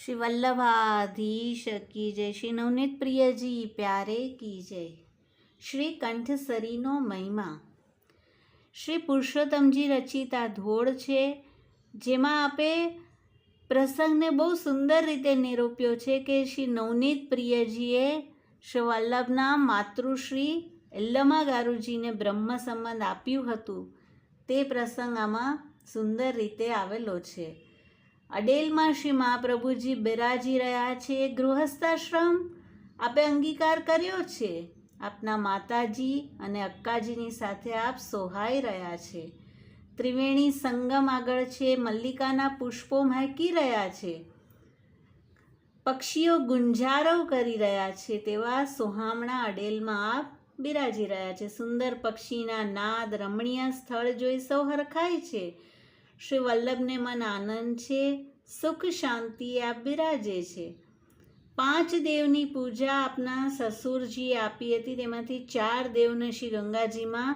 શ્રી વલ્લભાધીશ કી જય શ્રી નવનીત પ્રિયજી પ્યારે કી જય શ્રી કંઠસરીનો મહિમા શ્રી પુરુષોત્તમજી રચિત ધોળ છે, જેમાં આપે પ્રસંગને બહુ સુંદર રીતે નિરૂપ્યો છે કે શ્રી નવનીત પ્રિયજીએ શ્રી વલ્લભના માતૃશ્રી એલ્લમા ગારુજીને બ્રહ્મ સંબંધ આપ્યું હતું. તે પ્રસંગ આમાં સુંદર રીતે આવેલો છે. અડેલમાં શ્રી મહાપ્રભુજી બિરાજી રહ્યા છે, ગૃહસ્થાશ્રમ આપે અંગીકાર કર્યો છે. આપના માતાજી અને અક્કાજીની સાથે આપ સોહાઈ રહ્યા છે. ત્રિવેણી સંગમ આગળ છે, મલ્લિકાના પુષ્પો મહેકી રહ્યા છે. પક્ષીઓ ગુંજારવ કરી રહ્યા છે તેવા સોહામણા અડેલમાં આપ બિરાજી રહ્યા છે. સુંદર પક્ષીના નાદ, રમણીય સ્થળ જોઈ સૌ હરખાય છે. શ્રી વલ્લભને મન આનંદ છે, સુખ શાંતિ આપ બિરાજે છે. પાંચ દેવની પૂજા આપના સસુરજીએ આપી હતી. તેમાંથી ચાર દેવને શ્રી ગંગાજીમાં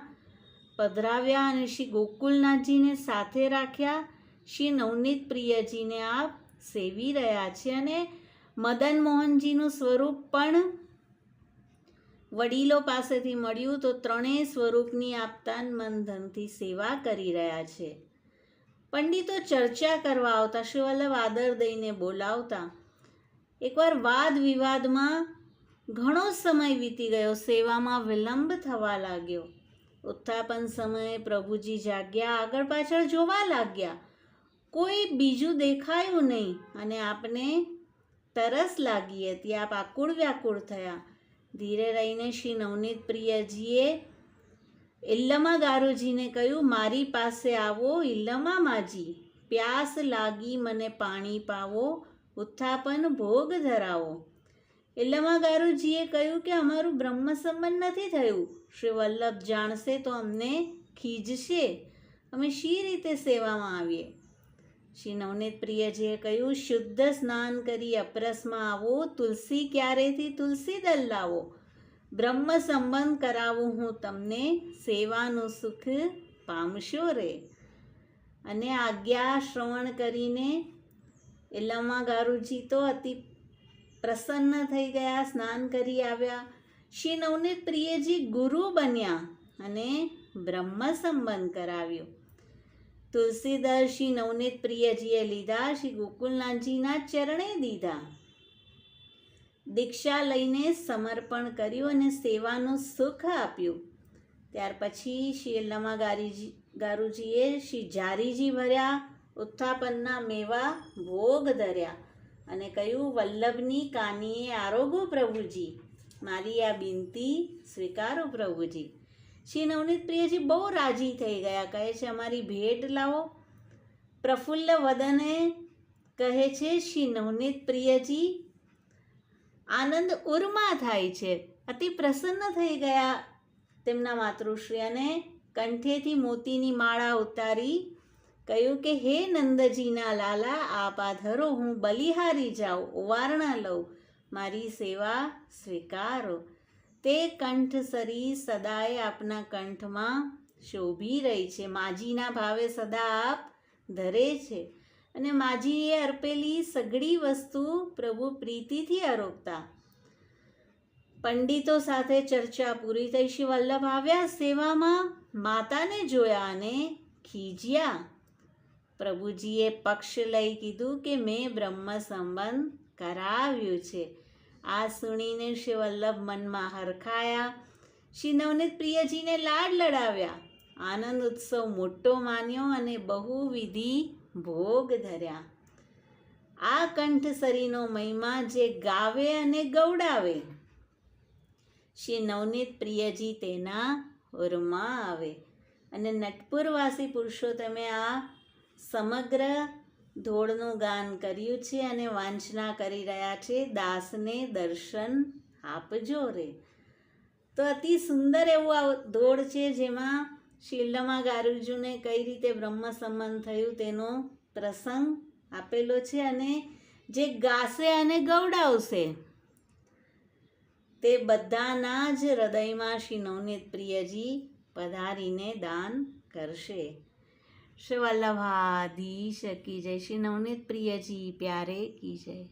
પધરાવ્યા અને શ્રી ગોકુલનાથજીને સાથે રાખ્યા. શ્રી નવનીત પ્રિયજીને આપ સેવી રહ્યા છે અને મદન મોહનજીનું સ્વરૂપ પણ વડીલો પાસેથી મળ્યું તો ત્રણેય સ્વરૂપની આપતાન મન ધનથી સેવા કરી રહ્યા છે. પંડિતો ચર્ચા કરવા આવતા શ્રી આદર દઈને બોલાવતા. એકવાર વાદ વિવાદમાં ઘણો સમય વીતી ગયો, સેવામાં વિલંબ થવા લાગ્યો. ઉત્થાપન સમયે પ્રભુજી જાગ્યા, આગળ પાછળ જોવા લાગ્યા. કોઈ બીજું દેખાયું નહીં અને આપને તરસ લાગી હતી. આપ આકુળ વ્યાકુળ થયા. ધીરે રહીને શ્રી નવનીત પ્રિયજીએ ઇલ્લમા ગારુજીને કહ્યું, મારી પાસે આવો ઇલ્લમા માજી. પ્યાસ લાગી મને પાણી પાવો, ઉત્થાપન ભોગ ધરાવો. ઇલ્લમા ગારુજીએ કહ્યું કે અમારું બ્રહ્મ સંબંધ નથી થયું. શ્રી વલ્લભ જાણશે તો અમને ખીજશે. અમે શી રીતે સેવામાં આવીએ? શ્રી નવનીત પ્રિયજીએ કહ્યું, શુદ્ધ સ્નાન કરી અપરસમાં આવો, તુલસી ક્યારેથી તુલસી દલ લાવો બ્રહ્મ સંબંધ કરાવું હું તમને સેવાનું સુખ પામશો રે. અને આજ્ઞા શ્રવણ કરીને એલામા ગારુજી તો અતિ પ્રસન્ન થઈ ગયા, સ્નાન કરી આવ્યા. શ્રી નવનીત પ્રિયજી ગુરુ બન્યા અને બ્રહ્મ સંબંધ કરાવ્યો. તુલસીદાસ શ્રી નવનીત પ્રિયજીએ લીધા, શ્રી ગોકુલનાથજીના ચરણે દીધા. દીક્ષા લઈને સમર્પણ કર્યું અને સેવાનું સુખ આપ્યું. ત્યાર પછી શ્રી અલ્લામા ગારીજી, ગારુજીએ શ્રી જારીજી ભર્યા ઉત્થાપનના મેવા ભોગ ધર્યા અને કહ્યું, વલ્લભની કાનીએ આરોગો પ્રભુજી, મારી આ બિનતી સ્વીકારો પ્રભુજી. શ્રી નવનીત પ્રિયજી બહુ રાજી થઈ ગયા, કહે છે, અમારી ભેટ લાવો. પ્રફુલ્લ વદને કહે છે, શ્રી નવનીત પ્રિયજી આનંદ ઉર્મા થાય છે. અતિ પ્રસન્ન થઈ ગયા તેમના માતૃશ્રી અને કંઠેથી મોતીની માળા ઉતારી કહ્યું કે, હે નંદજીના લાલા, આપ આધરો ધરો, હું બલિહારી જાઉં ઓવારણા લઉં, મારી સેવા સ્વીકારો. તે કંઠ સરી સદાય આપના કંઠમાં શોભી રહી છે. માજીના ભાવે સદા આપ ધરે છે. અને માજીએ અર્પેલી સઘળી વસ્તુ પ્રભુ પ્રીતિથી આરોપતા પંડિતો સાથે ચર્ચા પૂરી થઈ. શ્રી વલ્લભ આવ્યા સેવામાં, માતાને જોયા અને ખીજ્યા. પ્રભુજીએ પક્ષ લઈ કીધું કે મેં બ્રહ્મ સંબંધ કરાવ્યું છે. આ સુણીને શ્રી વલ્લભ મનમાં હરખાયા. શ્રી નવનીત પ્રિયજીને લાડ લડાવ્યા. આનંદ ઉત્સવ મોટો માન્યો અને બહુવિધિ ભોગ ધર્યા. આ કંઠસરીનો મહિમા જે ગાવે અને ગૌડાવે. શ્રી નવનીત પ્રિયજી તેના ઉરમાં આવે. અને નટપુરવાસી પુરુષો તમે આ સમગ્ર ધોળનું ગાન કર્યું છે અને વાંચના કરી રહ્યા છે. દાસને દર્શન આપજો રે. તો અતિ સુંદર એવું આ ધોળ છે જેમાં શિલ્લમા ગારુજુને કઈ રીતે બ્રહ્મ સંબંધ થયું તેનો પ્રસંગ આપેલો છે અને જે ગાશે અને ગૌડાવશે તે બધાના જ હૃદયમાં શ્રી નવનીત પ્રિયજી પધારીને દાન કરશે. શ્રી વલ્લભાધી શકી જય. શ્રી નવનીત પ્રિયજી, પ્યારે કી જય.